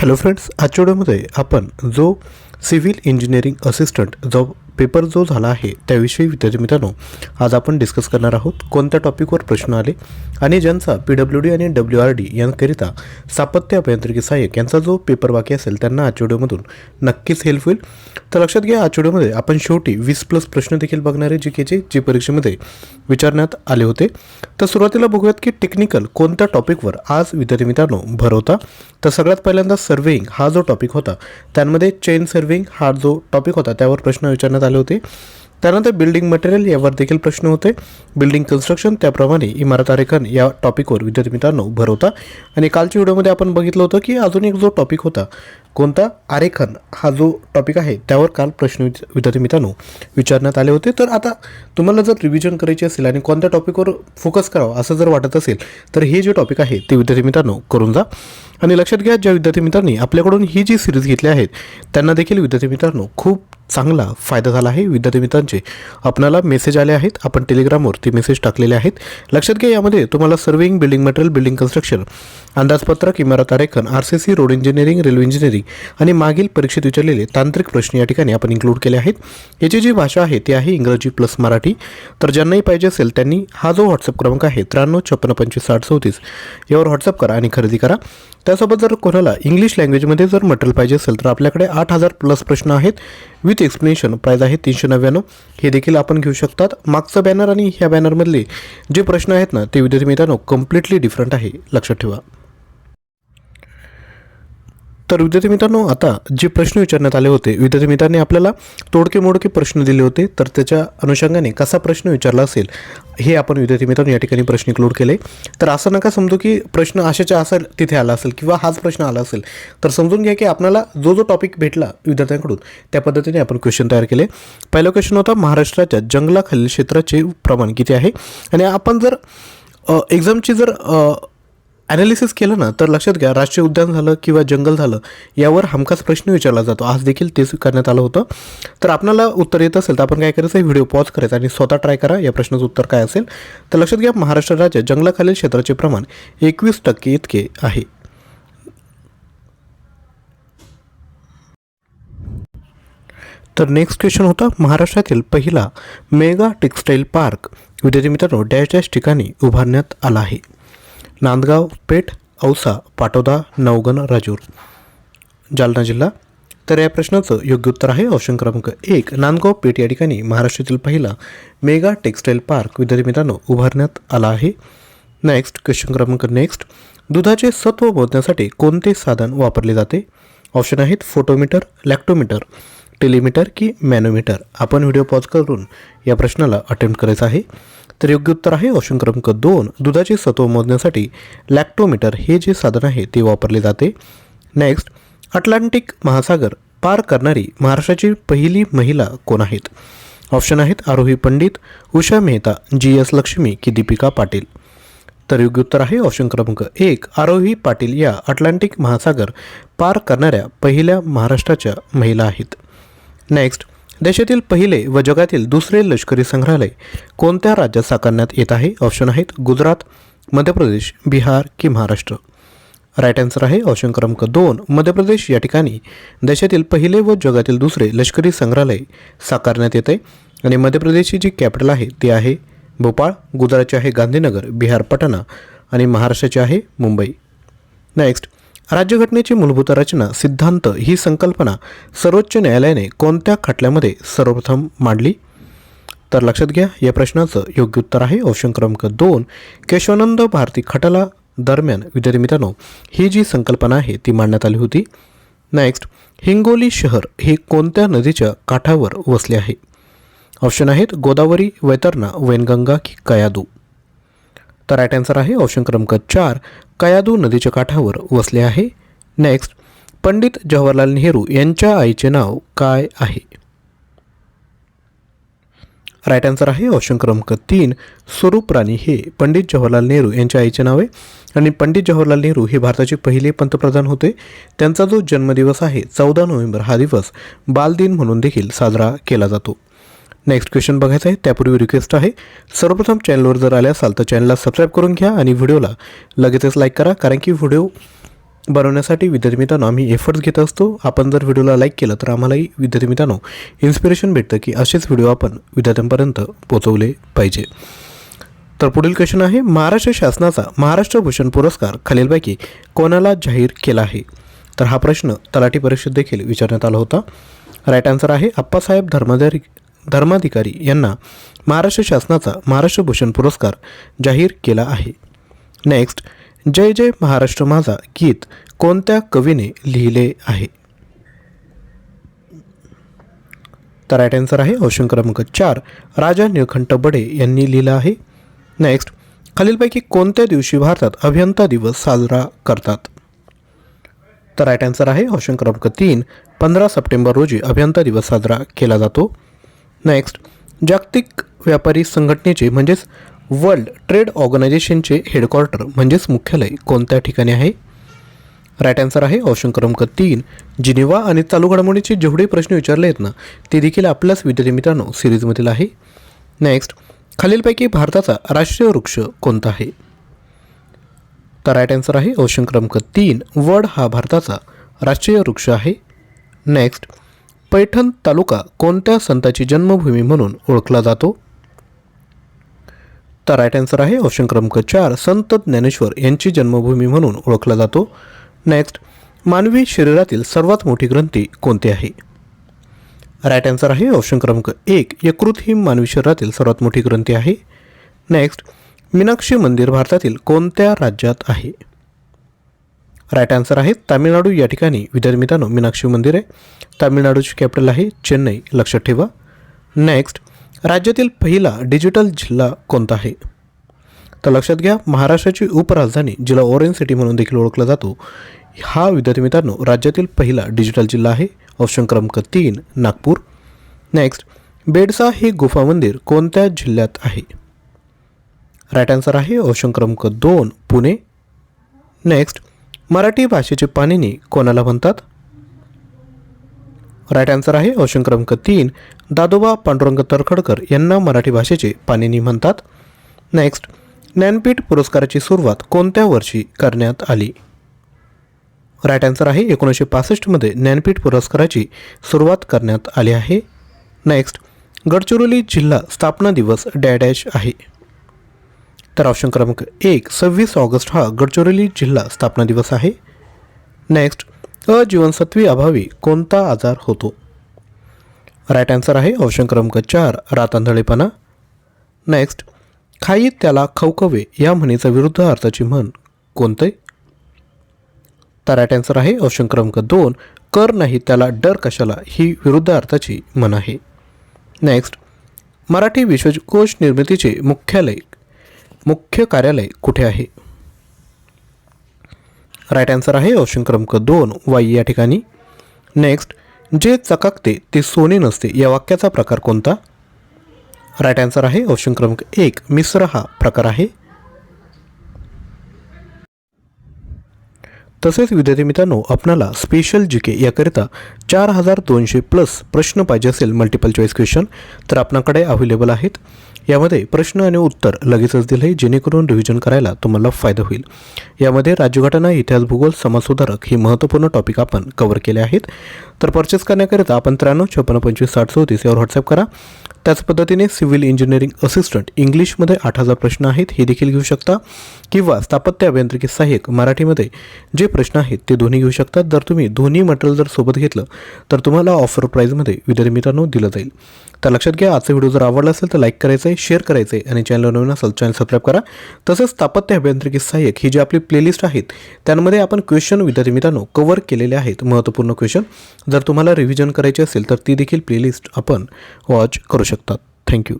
Hello friends आजच्या व्हिडिओमध्ये आपण जो सिव्हिल इंजिनिअरिंग असिस्टंट जो पेपर जो झाला आहे त्याविषयी विद्यार्थी मित्रांनो आज आपण डिस्कस करणार आहोत कोणत्या टॉपिकवर प्रश्न आले आणि ज्यांचा पी डब्ल्यू डी आणि डब्ल्यू आर डी यांकरिता स्थापत्य अभियांत्रिकी सहाय्यक यांचा जो पेपर बाकी असेल त्यांना आजच्या व्हिडिओमधून नक्कीच हेल्प होईल. तर लक्षात घ्या आजच्या व्हिडिओमध्ये आपण शेवटी वीस प्लस प्रश्न देखील बघणारे जी केचे जे परीक्षेमध्ये विचारण्यात आले होते. तर सुरुवातीला बघूयात की टेक्निकल कोणत्या टॉपिकवर आज विद्यार्थी मित्रांनो भर होता. तर सगळ्यात पहिल्यांदा सर्वेईंग हा जो टॉपिक होता त्यामध्ये चेन सर्वेईंग हा जो टॉपिक होता त्यावर प्रश्न विचारण्यात आले होते. त्यानंतर बिल्डिंग मटेरियल यावर देखील प्रश्न होते. बिल्डिंग कन्स्ट्रक्शन त्याप्रमाणे इमारत आरेखन या टॉपिकवर विद्यार्थी मित्रांनो भर होता. आणि कालच्या व्हिडिओमध्ये आपण बघितलं होतं की अजून एक जो टॉपिक होता कोणता? आरेखन हा जो टॉपिक आहे त्यावर काल प्रश्न विद्यार्थी मित्रांनो विचारण्यात आले होते. तर आता तुम्हाला जर रिव्हिजन करायची असेल आणि कोणत्या टॉपिकवर फोकस करावं असं जर वाटत असेल तर हे जे टॉपिक आहे ते विद्यार्थी मित्रांनो करून जा. आणि लक्षात घ्या ज्या विद्यार्थी मित्रांनी आपल्याकडून ही जी सिरीज घेतली आहेत त्यांना देखील विद्यार्थी मित्रांनो खूप चांगला फायदा झाला आहे. विद्यार्थी मित्रांचे आपणाला मेसेज आले आहेत. आपण टेलिग्रामवर ते मेसेज टाकलेले आहेत. लक्षात घ्या यामध्ये तुम्हाला surveying building material building construction अंदाजपत्रक इमारत आरेखन R C C road engineering railway engineering आणि मागील परीक्षेत विचारलेले तांत्रिक प्रश्न या ठिकाणी आपण इन्क्लूड केले आहेत. याची जी भाषा आहे ती आहे इंग्रजी प्लस मराठी. तर ज्यांनाही पाहिजे असेल त्यांनी हा जो व्हॉट्सअप क्रमांक आहे त्र्याण्णव छप्पन्न पंचवीस साठ चौतीस यावर व्हॉट्सअप करा आणि खरेदी करा. त्यासोबत जर कोणाला इंग्लिश लँग्वेजमध्ये जर मटेरियल पाहिजे असेल तर आपल्याकडे आठ हजार प्लस प्रश्न आहेत. विथ एक्सप्लेनेशन प्राईज आहे तीनशे नव्याण्णव. हे देखील आपण घेऊ शकतात. मागचं बॅनर आणि ह्या बॅनरमधले जे प्रश्न आहेत ना ते विद्यार्थी मित्रांनो कम्प्लिटली डिफरंट आहे. लक्षात ठेवा. तर विद्यार्थी मित्रांनो आता जे प्रश्न विचारण्यात आले होते विद्यार्थी मित्रांनी आपल्याला तोडके मोडके प्रश्न दिले होते तर त्याच्या अनुषंगाने कसा प्रश्न विचारला असेल हे आपण विद्यार्थी मित्रांनो या ठिकाणी प्रश्न इन्क्लूड केले. तर असं नका समजू की प्रश्न अशाच्या असेल तिथे आला असेल किंवा हाच प्रश्न आला असेल. तर समजून घ्या की आपल्याला जो जो टॉपिक भेटला विद्यार्थ्यांकडून त्या पद्धतीने आपण क्वेश्चन तयार केले. पहिला क्वेश्चन होता महाराष्ट्राच्या जंगलाखालील क्षेत्राचे प्रमाण किती आहे? आणि आपण जर एक्झामची जर ॲनालिसिस केलं ना तर लक्षात घ्या राष्ट्रीय उद्यान झालं किंवा जंगल झालं यावर हमखास प्रश्न विचारला जातो. आज देखील तेच करण्यात आलं होतं. तर आपल्याला उत्तर येत असेल तर आपण काय करायचं? व्हिडिओ पॉज करायचा आणि स्वतः ट्राय करा या प्रश्नाचं उत्तर काय असेल. तर लक्षात घ्या महाराष्ट्र राज्यात जंगलाखालील क्षेत्राचे प्रमाण एकवीस टक्के इतके आहे. तर नेक्स्ट क्वेश्चन होता महाराष्ट्रातील पहिला मेगा टेक्स्टाईल पार्क. विद्यार्थी मित्रांनो डॅश डॅश ठिकाणी उभारण्यात आला आहे. नांदगाव पेठ औसा पाटोदा नवगण राजूर. जालना जिल्हा. तर या प्रश्नाचं योग्य उत्तर आहे ऑप्शन क्रमांक एक नांदगाव पेठ या ठिकाणी महाराष्ट्रातील पहिला मेगा टेक्स्टाईल पार्क. विद्यार्थी मित्रांनो उभारण्यात आला आहे. नेक्स्ट क्वेश्चन क्रमांक नेक्स्ट दुधाचे सत्व मोजण्यासाठी कोणते साधन वापरले जाते? ऑप्शन आहेत फोटोमीटर लॅक्टोमीटर टेलिमीटर की मॅनोमीटर आपण व्हिडिओ पॉज करून या प्रश्नाला अटेम्प्ट करायचा आहे. तर योग्य उत्तर आहे. ऑप्शन क्रमांक दोन दुधाचे सत्व मोजण्यासाठी लॅक्टोमीटर हे जे साधन आहे ते वापरले जाते. नेक्स्ट अटलांटिक महासागर पार करणारी महाराष्ट्राची पहिली महिला कोण आहेत? ऑप्शन आहेत आरोही पंडित उषा मेहता जी एस लक्ष्मी की दीपिका पाटील. तर योग्य उत्तर आहे. ऑप्शन क्रमांक एक आरोही पाटील या अटलांटिक महासागर पार करणाऱ्या पहिल्या महाराष्ट्राच्या महिला आहेत. नेक्स्ट देशातील पहिले व जगातील दुसरे लष्करी संग्रहालय कोणत्या राज्यात साकारण्यात येत आहे? ऑप्शन आहेत गुजरात मध्य प्रदेश बिहार की महाराष्ट्र. राईट आन्सर आहे ऑप्शन क्रमांक दोन मध्य प्रदेश या ठिकाणी देशातील पहिले व जगातील दुसरे लष्करी संग्रहालय साकारण्यात येते. आणि मध्य प्रदेशची जी कॅपिटल आहे ती आहे भोपाळ गुजरातचे आहे गांधीनगर बिहार पटना आणि महाराष्ट्राचे आहे मुंबई. नेक्स्ट राज्यघटनेची मूलभूत रचना सिद्धांत ही संकल्पना सर्वोच्च न्यायालयाने कोणत्या खटल्यामध्ये सर्वप्रथम मांडली? तर लक्षात घ्या या प्रश्नाचं योग्य उत्तर आहे ऑप्शन क्रमांक दोन. केशवानंद भारती खटला दरम्यान विद्यार्थी मित्रांनो ही जी संकल्पना आहे ती मांडण्यात आली होती. नेक्स्ट हिंगोली शहर हे कोणत्या नदीच्या काठावर वसले आहे? ऑप्शन आहेत गोदावरी वैतरणा वैनगंगा की कयादू. तर राईट आन्सर आहे. ऑप्शन क्रमांक चार कयादू नदीच्या काठावर वसले आहे. नेक्स्ट पंडित जवाहरलाल नेहरू यांच्या आईचे नाव काय आहे? राईट आन्सर आहे. ऑप्शन क्रमांक तीन स्वरूप राणी हे पंडित जवाहरलाल नेहरू यांच्या आईचे नाव आहे. आणि पंडित जवाहरलाल नेहरू हे भारताचे पहिले पंतप्रधान होते. त्यांचा जो जन्मदिवस आहे चौदा नोव्हेंबर हा दिवस बालदिन म्हणून देखील साजरा केला जातो. नेक्स्ट क्वेश्चन बघायचं आहे. त्यापूर्वी रिक्वेस्ट आहे. सर्वप्रथम चॅनलवर जर आले असाल तर चॅनलला सबस्क्राईब करून घ्या आणि व्हिडिओला लगेचच लाईक करा. कारण की व्हिडिओ बनवण्यासाठी विद्यार्थी मित्रांनो आम्ही एफर्ट्स घेत असतो. आपण जर व्हिडिओला लाईक केलं तर आम्हालाही विद्यार्थी मित्रांनो इन्स्पिरेशन भेटतं की असेच व्हिडिओ आपण विद्यार्थ्यांपर्यंत पोचवले पाहिजे. तर पुढील क्वेश्चन आहे. महाराष्ट्र शासनाचा महाराष्ट्र भूषण पुरस्कार खालीलपैकी कोणाला जाहीर केला आहे? तर हा प्रश्न तलाठी परिषद देखील विचारण्यात आला होता. राईट आन्सर आहे अप्पासाहेब धर्माधिकारी धर्माधिकारी यांना महाराष्ट्र शासनाचा महाराष्ट्र भूषण पुरस्कार जाहीर केला आहे. नेक्स्ट जय जय महाराष्ट्र माझा गीत कोणत्या कवीने लिहिले आहे? तर राईट आन्सर आहे ऑप्शन क्रमांक चार राजा निळखंठ बडे यांनी लिहिलं आहे. नेक्स्ट खालीलपैकी कोणत्या दिवशी भारतात अभियंता दिवस साजरा करतात? तर राईट आन्सर आहे ऑप्शन क्रमांक तीन पंधरा सप्टेंबर रोजी अभियंता दिवस साजरा केला जातो. नेक्स्ट जागतिक व्यापारी संघटनेचे म्हणजेच वर्ल्ड ट्रेड ऑर्गनायझेशनचे हेडक्वार्टर म्हणजेच मुख्यालय कोणत्या ठिकाणी आहे? राईट आन्सर आहे ऑप्शन क्रमांक तीन. जिनिवा आणि चालू घडामोडीचे जेवढे प्रश्न विचारले आहेत ना ते देखील आपल्याच विद्यार्थी मित्रांनो सिरीजमधील आहे. नेक्स्ट खालीलपैकी भारताचा राष्ट्रीय वृक्ष कोणता आहे? तर राईट आन्सर आहे ऑप्शन क्रमांक तीन. वड हा भारताचा राष्ट्रीय वृक्ष आहे. नेक्स्ट पैठण तालुका कोणत्या संताची जन्मभूमी म्हणून ओळखला जातो? तर राईट आन्सर आहे ऑप्शन क्रमांक चार संत ज्ञानेश्वर यांची जन्मभूमी म्हणून ओळखला जातो. नेक्स्ट मानवी शरीरातील सर्वात मोठी ग्रंथी कोणती आहे? राईट आन्सर आहे ऑप्शन क्रमांक एक यकृत ही मानवी शरीरातील सर्वात मोठी ग्रंथी आहे. नेक्स्ट मीनाक्षी मंदिर भारतातील कोणत्या राज्यात आहे? राईट आन्सर आहे तामिळनाडू या ठिकाणी विद्यार्थी मित्रांनो मीनाक्षी मंदिर आहे. तामिळनाडूची कॅपिटल आहे चेन्नई. लक्षात ठेवा. नेक्स्ट राज्यातील पहिला डिजिटल जिल्हा कोणता आहे? तर लक्षात घ्या महाराष्ट्राची उपराजधानी जिल्हा ऑरेंज सिटी म्हणून देखील ओळखला जातो. हा विद्यार्थी मित्रांनो राज्यातील पहिला डिजिटल जिल्हा आहे. ऑप्शन क्रमांक तीन नागपूर. नेक्स्ट बेडसा हे गुफा मंदिर कोणत्या जिल्ह्यात आहे? राईट आन्सर आहे ऑप्शन क्रमांक दोन पुणे. नेक्स्ट मराठी भाषेचे पाणिनी कोणाला म्हणतात? राईट आन्सर आहे ऑप्शन क्रमांक तीन. दादोबा पांडुरंग तरखडकर यांना मराठी भाषेचे पाणिनी म्हणतात. नेक्स्ट ज्ञानपीठ पुरस्काराची सुरुवात कोणत्या वर्षी करण्यात आली? राईट आन्सर आहे एकोणीसशे पासष्टमध्ये ज्ञानपीठ पुरस्काराची सुरुवात करण्यात आली आहे. नेक्स्ट गडचिरोली जिल्हा स्थापना दिवस डॅडॅश आहे. तर ऑप्शन क्रमांक एक सव्वीस ऑगस्ट हा गडचिरोली जिल्हा स्थापना दिवस आहे. नेक्स्ट अजीवनसत्वी अभावी कोणता आजार होतो? राईट आन्सर आहे ऑप्शन क्रमांक चार रातांधळेपणा. नेक्स्ट खाई त्याला खवखवे या म्हणीचा विरुद्ध अर्थाची म्हण कोणते? तर राईट आन्सर आहे ऑप्शन क्रमांक दोन कर नाही त्याला डर कशाला ही विरुद्ध अर्थाची म्हण आहे. नेक्स्ट मराठी विश्वकोश निर्मितीचे मुख्यालय मुख्य कार्यालय कुठे आहे? राईट आन्सर आहे ऑप्शन क्रमांक दोन. वाई या ठिकाणी? नेक्स्ट जे चकाकते ते सोने नसते या वाक्याचा प्रकार कोणता? राईट आन्सर आहे ऑप्शन क्रमांक एक. मिश्र हा प्रकार आहे. तसेच विद्यार्थी मित्रांनो आपणाला स्पेशल जी के याकरिता चार हजार दोनशे प्लस प्रश्न पाहिजे असेल मल्टिपल चॉईस क्वेश्चन तर आपणाकडे अवेलेबल आहेत. यामध्ये प्रश्न आणि उत्तर लगेचच दिले जेणेकरून रिव्हिजन करायला तुम्हाला फायदा होईल. यामध्ये राज्यघटना इतिहास भूगोल समाजसुधारक ही महत्त्वपूर्ण टॉपिक आपण कव्हर केले आहेत. तर परचेस करण्याकरिता आपण त्र्याण्णव छप्पन्न पंचवीस साठ चौतीस यावर व्हॉट्सअप करा. त्याच पद्धतीने सिव्हिल इंजिनिअरिंग असिस्टंट इंग्लिशमध्ये आठ हजार प्रश्न आहेत हे देखील घेऊ शकता. किंवा स्थापत्य अभियांत्रिकी सहाय्यक मराठीमध्ये जे प्रश्न आहेत ते दोन्ही घेऊ शकतात जर तुम्ही दोन्ही मटेरियल जर सोबत घेतलं तर तुम्हाला ऑफर प्राईजमध्ये विद्यार्थी मित्रांनो दिलं जाईल. तर लक्षात घ्या आजचा व्हिडिओ जर आवडला असेल तर लाईक करायचं आहे शेअर करायचं आहे आणि चॅनल नवीन असेल चॅनल सबस्क्राईब करा. तसंच स्थापत्य अभियांत्रिकी सहाय्यक ही जी आपली प्लेलिस्ट आहेत त्यांमध्ये आपण क्वेश्चन विद्यार्थी मित्रांनो कव्हर केलेले आहेत महत्त्वपूर्ण क्वेश्चन जर तुम्हाला रिव्हिजन करायचे असेल तर ती देखील प्लेलिस्ट आपण वॉच करू शकतात. थँक्यू